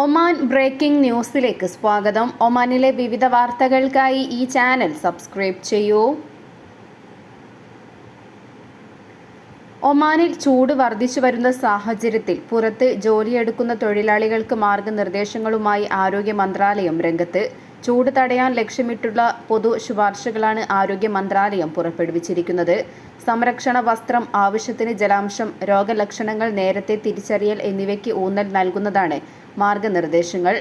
Oman breaking ന്യൂസിലേക്ക് സ്വാഗതം. ഒമാനിലെ വിവിധ വാർത്തകൾക്കായി ഈ ചാനൽ സബ്സ്ക്രൈബ് ചെയ്യൂ. ഒമാനിൽ ചൂട് വർദ്ധിച്ചു വരുന്ന സാഹചര്യത്തിൽ പുറത്ത് ജോലിയെടുക്കുന്ന തൊഴിലാളികൾക്ക് മാർഗനിർദ്ദേശങ്ങളുമായി ആരോഗ്യ മന്ത്രാലയം രംഗത്ത് ചൂട് തടയാൻ ലക്ഷ്യമിട്ടുള്ള പൊതു ശുപാർശകളാണ് ആരോഗ്യ മന്ത്രാലയം പുറപ്പെടുവിച്ചിരിക്കുന്നത്. സംരക്ഷണ വസ്ത്രം ആവശ്യത്തിന് ജലാംശം രോഗലക്ഷണങ്ങൾ നേരത്തെ തിരിച്ചറിയൽ എന്നിവയ്ക്ക് ഊന്നൽ നൽകുന്നതാണ് മാർഗനിർദ്ദേശങ്ങൾ.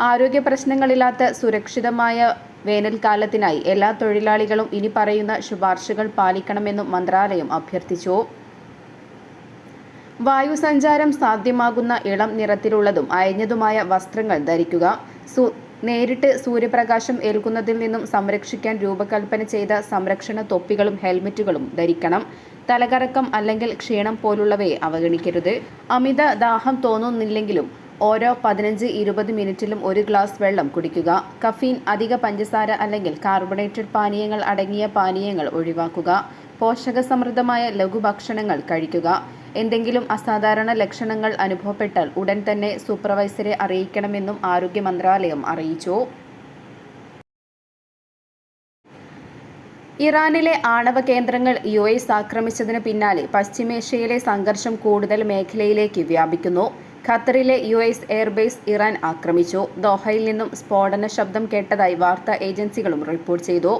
ആരോഗ്യ പ്രശ്നങ്ങളില്ലാത്ത സുരക്ഷിതമായ വേനൽക്കാലത്തിനായി എല്ലാ തൊഴിലാളികളും ഇനി പറയുന്ന ശുപാർശകൾ പാലിക്കണമെന്നും മന്ത്രാലയം അഭ്യർത്ഥിച്ചു. വായുസഞ്ചാരം സാധ്യമാകുന്ന ഇളം നിറത്തിലുള്ളതും അയഞ്ഞതുമായ വസ്ത്രങ്ങൾ ധരിക്കുക. സു നേരിട്ട് സൂര്യപ്രകാശം ഏൽക്കുന്നതിൽ നിന്നും സംരക്ഷിക്കാൻ രൂപകൽപ്പന ചെയ്ത സംരക്ഷണ തൊപ്പികളും ഹെൽമറ്റുകളും ധരിക്കണം. തലകറക്കം അല്ലെങ്കിൽ ക്ഷീണം പോലുള്ളവയെ അവഗണിക്കരുത്. അമിത ദാഹം തോന്നുന്നില്ലെങ്കിലും ഓരോ പതിനഞ്ച് ഇരുപത് മിനിറ്റിലും ഒരു ഗ്ലാസ് വെള്ളം കുടിക്കുക. കഫീൻ അധിക പഞ്ചസാര അല്ലെങ്കിൽ കാർബണേറ്റഡ് പാനീയങ്ങൾ അടങ്ങിയ പാനീയങ്ങൾ ഒഴിവാക്കുക. പോഷകസമൃദ്ധമായ ലഘുഭക്ഷണങ്ങൾ കഴിക്കുക. എന്തെങ്കിലും അസാധാരണ ലക്ഷണങ്ങൾ അനുഭവപ്പെട്ടാൽ ഉടൻ തന്നെ സൂപ്പർവൈസറെ അറിയിക്കണമെന്നും ആരോഗ്യ മന്ത്രാലയം അറിയിച്ചു. ഇറാനിലെ ആണവ കേന്ദ്രങ്ങൾ യു എസ് ആക്രമിച്ചതിന് പിന്നാലെ പശ്ചിമേഷ്യയിലെ സംഘർഷം കൂടുതൽ മേഖലയിലേക്ക് വ്യാപിക്കുന്നു. ഖത്തറിലെ യു എസ് എയർബേസ് ഇറാൻ ആക്രമിച്ചു. ദോഹയിൽ നിന്നും സ്ഫോടന ശബ്ദം കേട്ടതായി വാർത്താ ഏജൻസികളും റിപ്പോർട്ട് ചെയ്തു.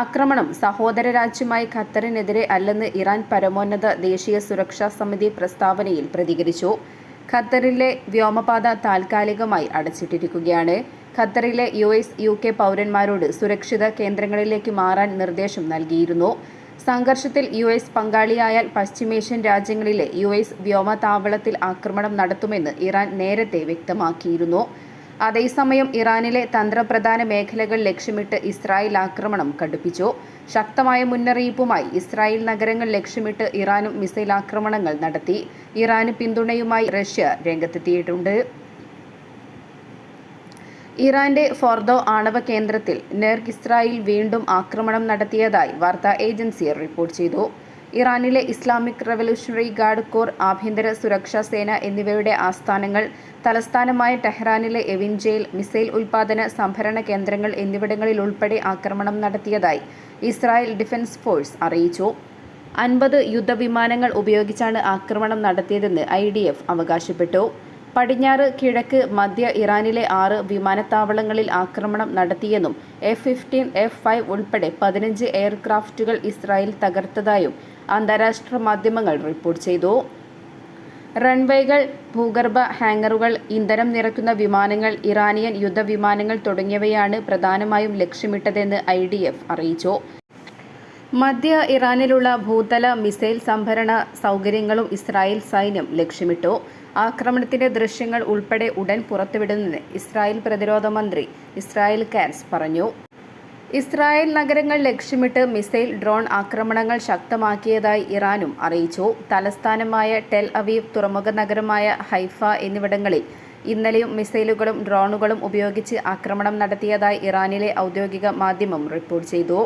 ആക്രമണം സഹോദര രാജ്യമായി ഖത്തറിനെതിരെ അല്ലെന്ന് ഇറാൻ പരമോന്നത ദേശീയ സുരക്ഷാ സമിതി പ്രസ്താവനയിൽ പ്രതികരിച്ചു. ഖത്തറിലെ വ്യോമപാത താൽക്കാലികമായി അടച്ചിട്ടിരിക്കുകയാണ്. ഖത്തറിലെ യു എസ് യു കെ പൗരന്മാരോട് സുരക്ഷിത കേന്ദ്രങ്ങളിലേക്ക് മാറാൻ നിർദ്ദേശം നൽകിയിരുന്നു. സംഘർഷത്തിൽ യു എസ് പങ്കാളിയായാൽ പശ്ചിമേഷ്യൻ രാജ്യങ്ങളിലെ യു എസ് വ്യോമതാവളത്തിൽ ആക്രമണം നടത്തുമെന്ന് ഇറാൻ നേരത്തെ വ്യക്തമാക്കിയിരുന്നു. അതേസമയം ഇറാനിലെ തന്ത്രപ്രധാന മേഖലകൾ ലക്ഷ്യമിട്ട് ഇസ്രായേൽ ആക്രമണം കടുപ്പിച്ചു. ശക്തമായ മുന്നറിയിപ്പുമായി ഇസ്രായേൽ നഗരങ്ങൾ ലക്ഷ്യമിട്ട് ഇറാനും മിസൈൽ ആക്രമണങ്ങൾ നടത്തി. ഇറാന് പിന്തുണയുമായി റഷ്യ രംഗത്തെത്തിയിട്ടുണ്ട്. ഇറാന്റെ ഫോർദോ ആണവ കേന്ദ്രത്തിൽ നെർഗ് ഇസ്രായേൽ വീണ്ടും ആക്രമണം നടത്തിയതായി വാർത്താ ഏജൻസി റിപ്പോർട്ട് ചെയ്തു. ഇറാനിലെ ഇസ്ലാമിക് റവല്യൂഷണറി ഗാർഡ് കോർ ആഭ്യന്തര സുരക്ഷാ സേന എന്നിവയുടെ ആസ്ഥാനങ്ങൾ തലസ്ഥാനമായ ടെഹ്റാനിലെ എവിൻജയിൽ മിസൈൽ ഉൽപാദന സംഭരണ കേന്ദ്രങ്ങൾ എന്നിവിടങ്ങളിൽ ഉൾപ്പെടെ ആക്രമണം നടത്തിയതായി ഇസ്രായേൽ ഡിഫൻസ് ഫോഴ്സ് അറിയിച്ചു. അൻപത് യുദ്ധവിമാനങ്ങൾ ഉപയോഗിച്ചാണ് ആക്രമണം നടത്തിയതെന്ന് ഐ അവകാശപ്പെട്ടു. പടിഞ്ഞാറ് കിഴക്ക് മധ്യ ഇറാനിലെ ആറ് വിമാനത്താവളങ്ങളിൽ ആക്രമണം നടത്തിയെന്നും എഫ് ഫിഫ്റ്റീൻ എഫ് ഫൈവ് ഉൾപ്പെടെ പതിനഞ്ച് എയർക്രാഫ്റ്റുകൾ ഇസ്രായേൽ തകർത്തതായും അന്താരാഷ്ട്ര മാധ്യമങ്ങൾ റിപ്പോർട്ട് ചെയ്തു. റൺവേകൾ ഭൂഗർഭ ഹാങ്ങറുകൾ ഇന്ധനം നിറയ്ക്കുന്ന വിമാനങ്ങൾ ഇറാനിയൻ യുദ്ധവിമാനങ്ങൾ തുടങ്ങിയവയാണ് പ്രധാനമായും ലക്ഷ്യമിട്ടതെന്ന് ഐ ഡി എഫ് അറിയിച്ചു. മധ്യ ഇറാനിലുള്ള ഭൂതല മിസൈൽ സംഭരണ സൗകര്യങ്ങളും ഇസ്രായേൽ സൈന്യം ലക്ഷ്യമിട്ടു. ആക്രമണത്തിന്റെ ദൃശ്യങ്ങൾ ഉൾപ്പെടെ ഉടൻ പുറത്തുവിടുമെന്ന് ഇസ്രായേൽ പ്രതിരോധ മന്ത്രി ഇസ്രായേൽ കാൻസ് പറഞ്ഞു. ഇസ്രായേൽ നഗരങ്ങൾ ലക്ഷ്യമിട്ട് മിസൈൽ ഡ്രോൺ ആക്രമണങ്ങൾ ശക്തമാക്കിയതായി ഇറാനും അറിയിച്ചു. തലസ്ഥാനമായ ടെൽ അവീവ് തുറമുഖ നഗരമായ ഹൈഫ എന്നിവിടങ്ങളിൽ ഇന്നലെയും മിസൈലുകളും ഡ്രോണുകളും ഉപയോഗിച്ച് ആക്രമണം നടത്തിയതായി ഇറാനിലെ ഔദ്യോഗിക മാധ്യമം റിപ്പോർട്ട് ചെയ്തു.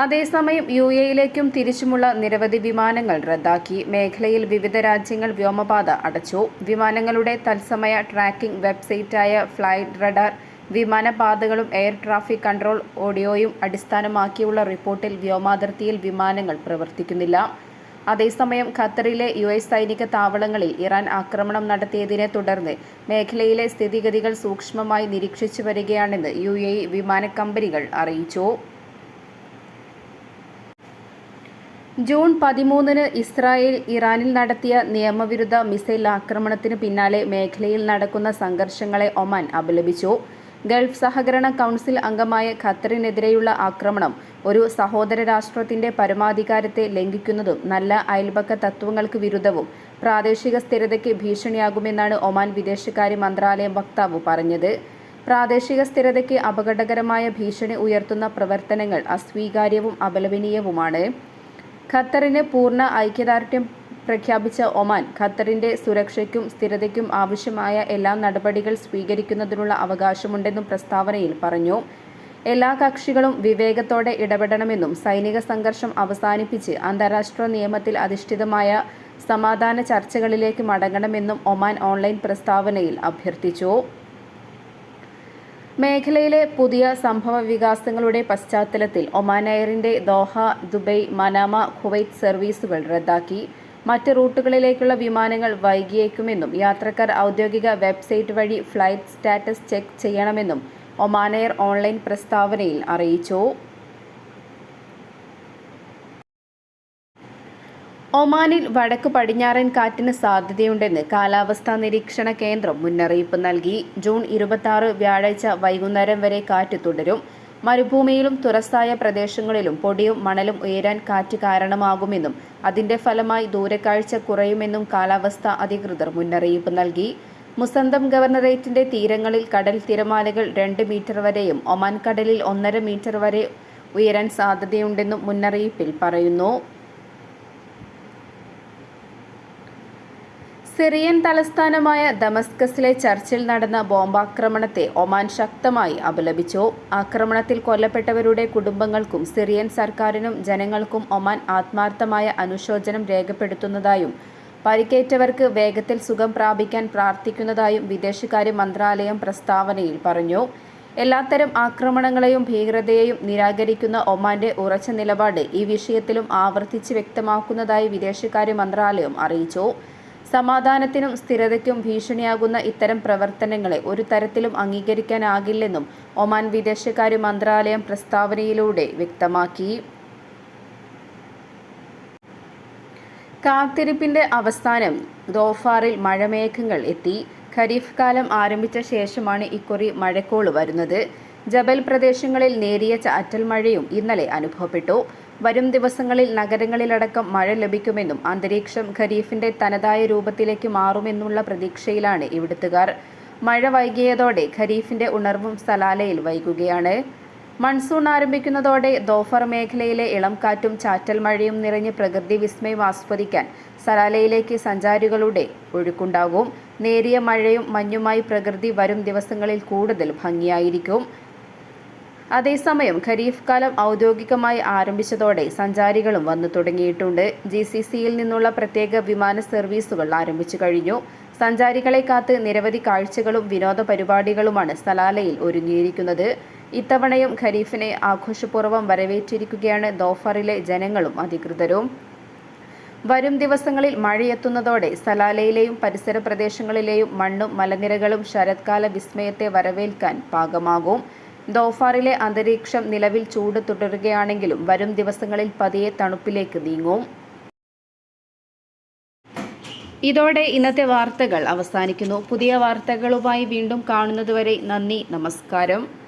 അതേസമയം യു എയിലേക്കും തിരിച്ചുമുള്ള നിരവധി വിമാനങ്ങൾ റദ്ദാക്കി. മേഖലയിൽ വിവിധ രാജ്യങ്ങൾ വ്യോമപാത അടച്ചു. വിമാനങ്ങളുടെ തത്സമയ ട്രാക്കിംഗ് വെബ്സൈറ്റായ ഫ്ലൈറ്റ് റഡാർ വിമാനപാതകളും എയർ ട്രാഫിക് കൺട്രോൾ ഓഡിയോയും അടിസ്ഥാനമാക്കിയുള്ള റിപ്പോർട്ടിൽ വ്യോമാതിർത്തിയിൽ വിമാനങ്ങൾ പ്രവർത്തിക്കുന്നില്ല. അതേസമയം ഖത്തറിലെ യു എസ് സൈനിക താവളങ്ങളിൽ ഇറാൻ ആക്രമണം നടത്തിയതിനെ തുടർന്ന് മേഖലയിലെ സ്ഥിതിഗതികൾ സൂക്ഷ്മമായി നിരീക്ഷിച്ചു വരികയാണെന്ന് യു എ വിമാന കമ്പനികൾ അറിയിച്ചു. ജൂൺ പതിമൂന്നിന് ഇസ്രായേൽ ഇറാനിൽ നടത്തിയ നിയമവിരുദ്ധ മിസൈൽ ആക്രമണത്തിന് പിന്നാലെ മേഖലയിൽ നടക്കുന്ന സംഘർഷങ്ങളെ ഒമാൻ അപലപിച്ചു. ഗൾഫ് സഹകരണ കൗൺസിൽ അംഗമായ ഖത്തറിനെതിരെയുള്ള ആക്രമണം ഒരു സഹോദര രാഷ്ട്രത്തിന്റെ പരമാധികാരത്തെ ലംഘിക്കുന്നതും നല്ല അയൽപക്ക തത്വങ്ങൾക്ക് വിരുദ്ധവും പ്രാദേശിക സ്ഥിരതയ്ക്ക് ഭീഷണിയാകുമെന്നാണ് ഒമാൻ വിദേശകാര്യ മന്ത്രാലയം വക്താവ് പറഞ്ഞത്. പ്രാദേശിക സ്ഥിരതയ്ക്ക് അപകടകരമായ ഭീഷണി ഉയർത്തുന്ന പ്രവർത്തനങ്ങൾ അസ്വീകാര്യവും അപലപനീയവുമാണ്. ഖത്തറിന് പൂർണ ഐക്യദാർഢ്യം പ്രഖ്യാപിച്ച ഒമാൻ ഖത്തറിന്റെ സുരക്ഷയ്ക്കും സ്ഥിരതയ്ക്കും ആവശ്യമായ എല്ലാ നടപടികൾ സ്വീകരിക്കുന്നതിനുള്ള അവകാശമുണ്ടെന്നും പ്രസ്താവനയിൽ പറഞ്ഞു. എല്ലാ കക്ഷികളും വിവേകത്തോടെ ഇടപെടണമെന്നും സൈനിക സംഘർഷം അവസാനിപ്പിച്ച് അന്താരാഷ്ട്ര നിയമത്തിൽ അധിഷ്ഠിതമായ സമാധാന ചർച്ചകളിലേക്ക് മടങ്ങണമെന്നും ഒമാൻ ഓൺലൈൻ പ്രസ്താവനയിൽ അഭ്യർത്ഥിച്ചു. മേഖലയിലെ പുതിയ സംഭവ വികാസങ്ങളുടെ പശ്ചാത്തലത്തിൽ ഒമാൻ എയറിന്റെ ദോഹ ദുബൈ മനാമ കുവൈറ്റ് സർവീസുകൾ റദ്ദാക്കി. മറ്റ് റൂട്ടുകളിലേക്കുള്ള വിമാനങ്ങൾ വൈകിയേക്കുമെന്നും യാത്രക്കാർ ഔദ്യോഗിക വെബ്സൈറ്റ് വഴി ഫ്ലൈറ്റ് സ്റ്റാറ്റസ് ചെക്ക് ചെയ്യണമെന്നും ഒമാൻ എയർ ഓൺലൈൻ പ്രസ്താവനയിൽ അറിയിച്ചു. ഒമാനിൽ വടക്ക് പടിഞ്ഞാറൻ കാറ്റിന് സാധ്യതയുണ്ടെന്ന് കാലാവസ്ഥാ നിരീക്ഷണ കേന്ദ്രം മുന്നറിയിപ്പ് നൽകി. ജൂൺ ഇരുപത്തി വ്യാഴാഴ്ച വൈകുന്നേരം വരെ കാറ്റ് തുടരും. മരുഭൂമിയിലും തുറസായ പ്രദേശങ്ങളിലും പൊടിയും മണലും ഉയരാൻ കാറ്റ് കാരണമാകുമെന്നും അതിന്റെ ഫലമായി ദൂരക്കാഴ്ച കുറയുമെന്നും കാലാവസ്ഥാ അധികൃതർ മുന്നറിയിപ്പ് നൽകി. മുസന്തം ഗവർണറേറ്റിന്റെ തീരങ്ങളിൽ കടൽ തിരമാലകൾ രണ്ട് മീറ്റർ വരെയും ഒമാൻ കടലിൽ ഒന്നര മീറ്റർ വരെ ഉയരാൻ സാധ്യതയുണ്ടെന്നും മുന്നറിയിപ്പിൽ പറയുന്നു. സിറിയൻ തലസ്ഥാനമായ ദമസ്കസിലെ ചർച്ചിൽ നടന്ന ബോംബാക്രമണത്തെ ഒമാൻ ശക്തമായി അപലപിച്ചു. ആക്രമണത്തിൽ കൊല്ലപ്പെട്ടവരുടെ കുടുംബങ്ങൾക്കും സിറിയൻ സർക്കാരിനും ജനങ്ങൾക്കും ഒമാൻ ആത്മാർത്ഥമായ അനുശോചനം രേഖപ്പെടുത്തുന്നതായും പരിക്കേറ്റവർക്ക് വേഗത്തിൽ സുഖം പ്രാപിക്കാൻ പ്രാർത്ഥിക്കുന്നതായും വിദേശകാര്യ മന്ത്രാലയം പ്രസ്താവനയിൽ പറഞ്ഞു. എല്ലാത്തരം ആക്രമണങ്ങളെയും ഭീകരതയെയും നിരാകരിക്കുന്ന ഒമാന്റെ ഉറച്ച നിലപാട് ഈ വിഷയത്തിലും ആവർത്തിച്ച് വ്യക്തമാക്കുന്നതായി വിദേശകാര്യ മന്ത്രാലയം അറിയിച്ചു. സമാധാനത്തിനും സ്ഥിരതയ്ക്കും ഭീഷണിയാകുന്ന ഇത്തരം പ്രവർത്തനങ്ങളെ ഒരു തരത്തിലും അംഗീകരിക്കാനാകില്ലെന്നും ഒമാൻ വിദേശകാര്യ മന്ത്രാലയം പ്രസ്താവനയിലൂടെ വ്യക്തമാക്കി. കാത്തിരിപ്പിന്റെ അവസാനം ദോഫാറിൽ മഴമേഘങ്ങൾ എത്തി. ഖരീഫ് കാലം ആരംഭിച്ച ശേഷമാണ് ഇക്കുറി മഴക്കോൾ വരുന്നത്. ജബൽ പ്രദേശങ്ങളിൽ നേരിയ ചാറ്റൽ മഴയും ഇന്നലെ അനുഭവപ്പെട്ടു. വരും ദിവസങ്ങളിൽ നഗരങ്ങളിലടക്കം മഴ ലഭിക്കുമെന്നും അന്തരീക്ഷം ഖരീഫിന്റെ തനതായ രൂപത്തിലേക്ക് മാറുമെന്നുള്ള പ്രതീക്ഷയിലാണ് ഇവിടുത്തുകാർ. മഴ വൈകിയതോടെ ഖരീഫിന്റെ ഉണർവും സലാലയിൽ വൈകുകയാണ്. മൺസൂൺ ആരംഭിക്കുന്നതോടെ ദോഫർ മേഖലയിലെ ഇളം കാറ്റും ചാറ്റൽ മഴയും നിറഞ്ഞ് പ്രകൃതി വിസ്മയം ആസ്വദിക്കാൻ സലാലയിലേക്ക് സഞ്ചാരികളുടെ ഒഴുക്കുണ്ടാകും. നേരിയ മഴയും മഞ്ഞുമായി പ്രകൃതി വരും ദിവസങ്ങളിൽ കൂടുതൽ ഭംഗിയായിരിക്കും. അതേസമയം ഖരീഫ് കാലം ഔദ്യോഗികമായി ആരംഭിച്ചതോടെ സഞ്ചാരികളും വന്നു തുടങ്ങിയിട്ടുണ്ട്. ജി സി സിയിൽ നിന്നുള്ള പ്രത്യേക വിമാന സർവീസുകൾ ആരംഭിച്ചു കഴിഞ്ഞു. സഞ്ചാരികളെ കാത്ത് നിരവധി കാഴ്ചകളും വിനോദ പരിപാടികളുമാണ് സലാലയിൽ ഒരുങ്ങിയിരിക്കുന്നത്. ഇത്തവണയും ഖരീഫിനെ ആഘോഷപൂർവം വരവേറ്റിരിക്കുകയാണ് ദോഫറിലെ ജനങ്ങളും അധികൃതരും. വരും ദിവസങ്ങളിൽ മഴയെത്തുന്നതോടെ സലാലയിലെയും പരിസര പ്രദേശങ്ങളിലെയും മണ്ണും മലനിരകളും ശരത്കാല വിസ്മയത്തെ വരവേൽക്കാൻ പാകമാകും. ദോഫാറിലെ അന്തരീക്ഷം നിലവിൽ ചൂട് തുടരുകയാണെങ്കിലും വരും ദിവസങ്ങളിൽ പതിയെ തണുപ്പിലേക്ക് നീങ്ങും. ഇതോടെ ഇന്നത്തെ വാർത്തകൾ അവസാനിക്കുന്നു. പുതിയ വാർത്തകളുമായി വീണ്ടും കാണുന്നതുവരെ നന്ദി നമസ്കാരം.